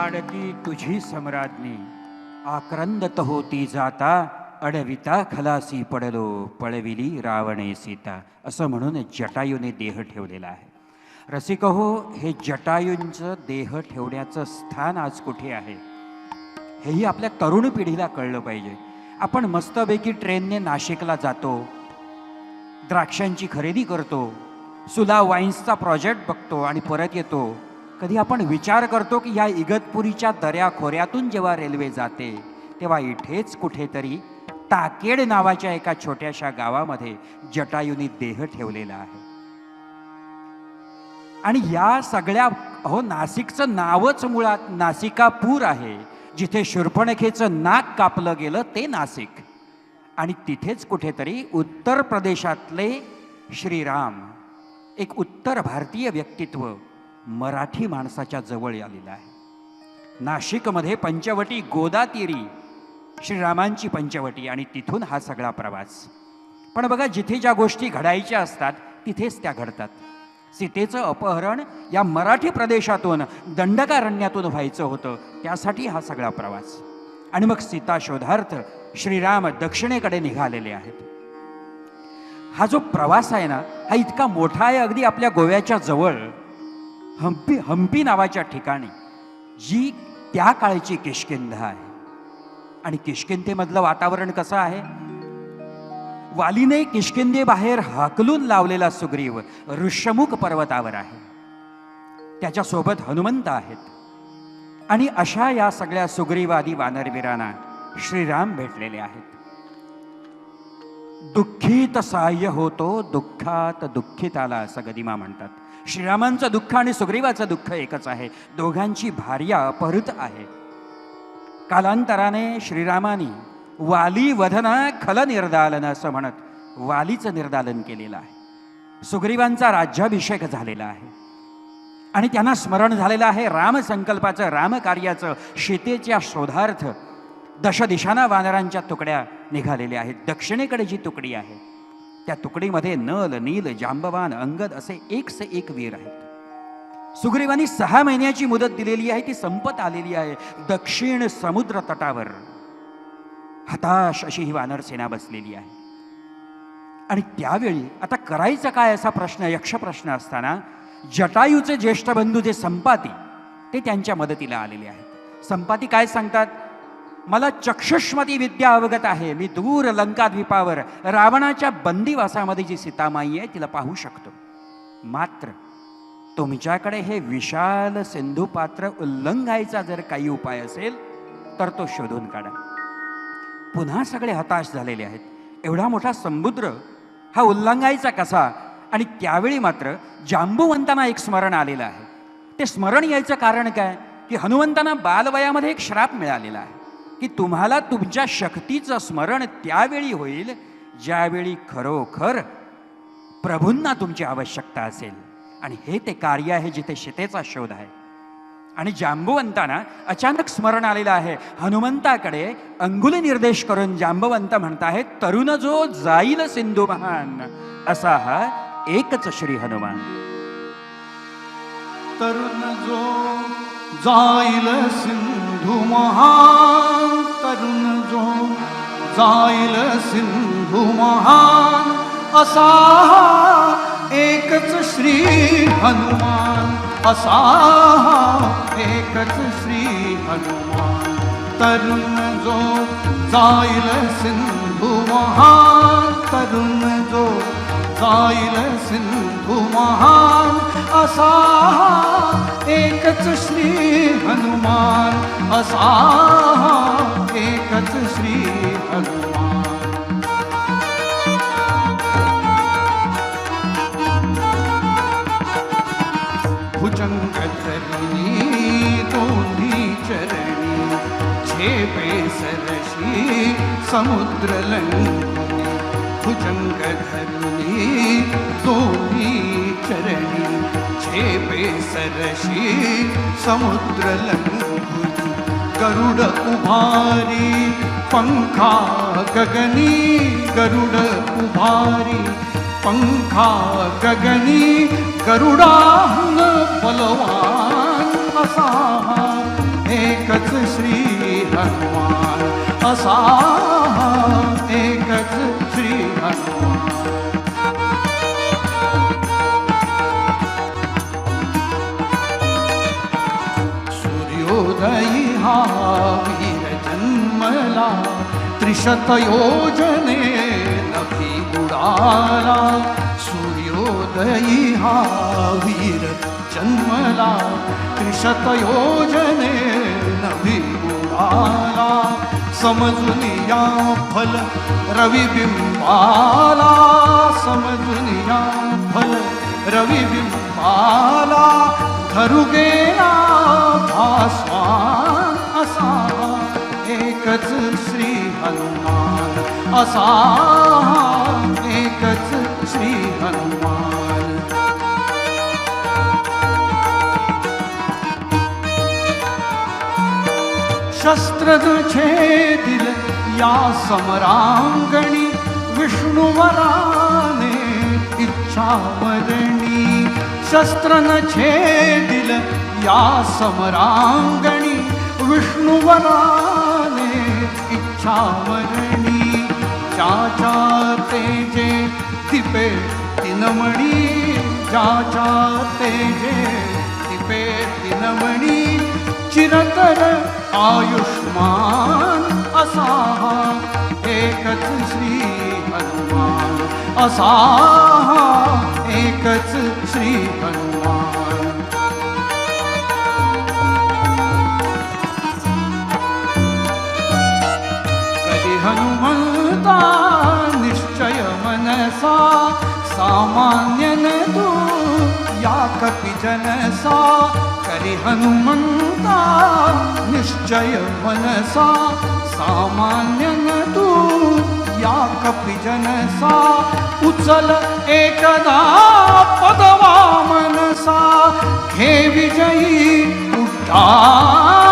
लाडकी तुझी सम्राज्ञी. आक्रंदत होती जाता अडविता खलासी पडलो पळविली रावणे सीता. असं म्हणून जटायूने देह ठेवलेला आहे. रसिक हो हे जटायूंचं देह ठेवण्याचं स्थान आज कुठे आहे? हेही आपल्या तरुण पिढीला कळलं पाहिजे. आपण मस्तपैकी ट्रेनने नाशिकला जातो द्राक्षांची खरेदी करतो सुला वाईन्सचा प्रोजेक्ट बघतो आणि परत येतो. कधी आपण विचार करतो की ह्या इगतपुरीच्या दऱ्या खोऱ्यातून जेव्हा रेल्वे जाते तेव्हा इथेच कुठेतरी ताकेड नावाच्या एका छोट्याशा गावामध्ये जटायूनी देह ठेवलेला आहे. आणि या सगळ्या हो नाशिकचं नावच मुळात नासिकापूर आहे. जिथे शूर्पणखेचं नाक कापलं गेलं ते नाशिक. आणि तिथेच कुठेतरी उत्तर प्रदेशातले श्रीराम एक उत्तर भारतीय व्यक्तित्व मराठी माणसाच्या जवळ आलेलं आहे. नाशिकमध्ये पंचवटी गोदातीरी श्रीरामांची पंचवटी आणि तिथून हा सगळा प्रवास. पण बघा जिथे ज्या गोष्टी घडायच्या असतात तिथेच त्या घडतात. सीतेचं अपहरण या मराठी प्रदेशातून दंडकारण्यातून व्हायचं होतं त्यासाठी हा सगळा प्रवास. आणि मग सीता शोधार्थ श्रीराम दक्षिणेकडे निघालेले आहेत. हा जो प्रवास आहे ना हा इतका मोठा आहे अगदी आपल्या गोव्याच्या जवळ. हम्पी हम्पी नावाच्या ठिकाणी जी त्या काळची किष्किंधा आहे. आणि किष्किंधेमधलं वातावरण कसं आहे? वालीने किष्किंदे बाहेर हाकलून लावलेला सुग्रीव ऋषमुख पर्वतावर आहे. त्याच्यासोबत हनुमंत आहेत. आणि अशा या सगळ्या सुग्रीवादी वानरवीरांना श्रीराम भेटलेले आहेत. दुःखीत सहाय्य होतो दुःखात दुःखित आला असं गदिमा म्हणतात. श्रीरामांचं दुःख आणि सुग्रीवाचं दुःख एकच आहे. दोघांची भार्या परत आहे. कालांतराने श्रीरामानी वाली वधना खल निर्दालन असं म्हणत वालीचं निर्दालन केलेलं आहे. सुग्रीवांचा राज्याभिषेक झालेला आहे. आणि त्यांना स्मरण झालेलं आहे रामसंकल्पाचं रामकार्याचं शेतेच्या शोधार्थ दशदिशांना वानरांच्या तुकड्या निघालेले आहेत. दक्षिणेकडे जी तुकडी आहे त्या तुकडीमध्ये नल नील जांबवान अंगद असे एक से एक वीर आहेत. सुग्रीवांनी सहा महिन्याची मुदत दिलेली आहे ती संपत आलेली आहे. दक्षिण समुद्र तटावर हताश अशी ही वानर सेना बसलेली आहे. आणि त्यावेळी आता करायचं काय असा प्रश्न यक्ष प्रश्न असताना जटायूचे ज्येष्ठ बंधू जे संपाती ते त्यांच्या मदतीला आलेले आहेत. संपाती काय सांगतात? मला चक्षुष्मती विद्या अवगत आहे. मी दूर लंकाद्वीपावर रावणाच्या बंदीवासामध्ये जी सीतामाई आहे तिला पाहू शकतो. मात्र तुमच्याकडे हे विशाल सिंधू पात्र उल्लंघायचा जर काही उपाय असेल तर तो शोधून काढा. पुन्हा सगळे हताश झालेले आहेत. एवढा मोठा समुद्र हा उल्लंघायचा कसा? आणि त्यावेळी मात्र जांबुवंतांना एक स्मरण आलेलं आहे. ते स्मरण यायचं कारण काय? की हनुमंतांना बालवयामध्ये एक श्राप मिळालेला आहे. की तुम्हाला तुमच्या शक्तीचं स्मरण त्यावेळी होईल ज्यावेळी खरोखर प्रभूंना तुमची आवश्यकता असेल. आणि हे ते कार्य आहे जिथे शितेचा शोध आहे. आणि जांबवंतांना अचानक स्मरण आलेलं आहे. हनुमंताकडे अंगुल निर्देश करून जांबवंत म्हणताहेत तरुण जो जाईल सिंधू महान असा हा एकच श्री हनुमान. तरुण जो जाईल सिंधू महान तरुण जो जाईल सिंधू महान असा एकच श्री हनुमान असा एकच श्री हनुमान. तरुण जो जाईल सिंधू महान तरुण जो जाईल सिंधू महान असा एकच श्री हनुमान असा एकच श्री हनुमान. भुजंग चरणी दोन्ही चरणी झेपे सरशी समुद्र लंघुनी भुजंग धरणी दोन्ही चरणी छेपे सरशी समुद्र लंघुनी गरुड उभारी पंखा गगनी गरुड उभारी पंखा गगनी गरुडाहून बलवान असा एकच श्री हनुमान असा हा वीर जन्मला त्रिशतयोजने नभी बुडाला सूर्योदयी हा वीर जन्मला त्रिशतयोजने नभी बुडाला समजुनिया फल रविबिंबाला समजुनिया फल रविबिंबाला धरुगेला असा एकच श्री हनुमान. शस्त्र छेदिल या समरांगणी विष्णुवराने इच्छामरणी शस्त्र छेदिल या समरांगणी विष्णुवराने इच्छामरणी ज्याच्या तेजे तिपे तिनमणी ज्याच्या तेजे तिपे तिनमणी चिरतर आयुष्मान असा हा एकच श्री हनुमान असा हा एकच सामान्य न तू या कपि जनसा करी हनुमंता निश्चय मनसा सामान्य न तू या कपि जनसा उचल एकदा पदवा मनसा हे विजयी उड्डाण